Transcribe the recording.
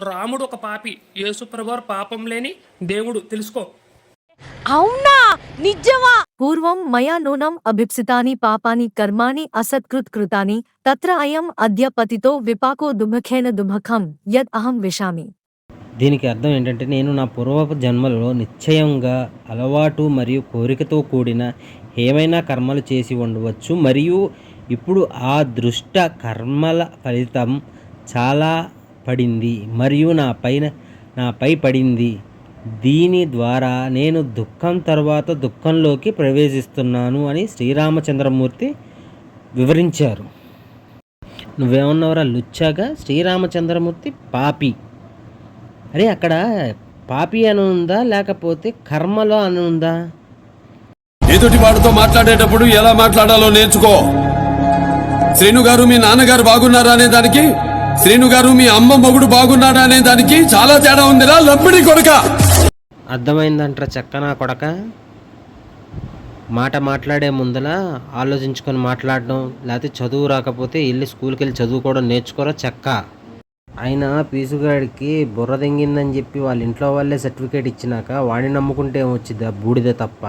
రాముడు ఒక పాపి. యేసుప్రభువారు పాపం లేని దేవుడు. తెలుసుకో. అవునా? నిజమా? పూర్వం మయా నూనం అభిప్సితాని పాపాని కర్మాణి అసత్కృత్ కృతాని తత్ర అయం అద్య పతితో విపాకో దుఃఖేన దుఃఖం యద్ అహం విశామి దీనికి అర్థం ఏంటంటే నేను నా పూర్వపు జన్మలలో నిశ్చయంగా అలవాటు మరియు కోరికతో కూడిన ఏమైనా కర్మలు చేసి ఉండవచ్చు. మరియు ఇప్పుడు ఆ దృష్ట కర్మల ఫలితం చాలా పడింది మరియు నా పైన నాపై పడింది. దీని ద్వారా నేను దుఃఖం తర్వాత దుఃఖంలోకి ప్రవేశిస్తున్నాను అని శ్రీరామచంద్రమూర్తి వివరించారు. నువ్వేమన్నావురా లుచ్చాగా? శ్రీరామచంద్రమూర్తి పాపి. అరే అక్కడ పాపి అని ఉందా లేకపోతే కర్మలో అని ఉందా ఎదుటి వాడితో మాట్లాడేటప్పుడు ఎలా మాట్లాడాలో నేర్చుకో. శ్రీను గారు మీ నాన్నగారు బాగున్నారా అనే దానికి శ్రీను గారు మీ అమ్మ మొగుడు బాగున్నాడా అనే దానికి చాలా తేడా ఉందిరా. లబ్బడి కొడక. అర్థమైందంటారా చక్కనా కొడక. మాట మాట్లాడే ముందల ఆలోచించుకొని మాట్లాడడం లేకపోతే చదువు రాకపోతే వెళ్ళి స్కూల్కి వెళ్ళి చదువుకోవడం నేర్చుకోరా చెక్క. ఆయన పీసుగాడికి బుర్ర తెంగిందని చెప్పి వాళ్ళ ఇంట్లో వాళ్ళే సర్టిఫికేట్ ఇచ్చినాక వాడిని నమ్ముకుంటే ఏమొచ్చింది ఆ బూడిద తప్ప?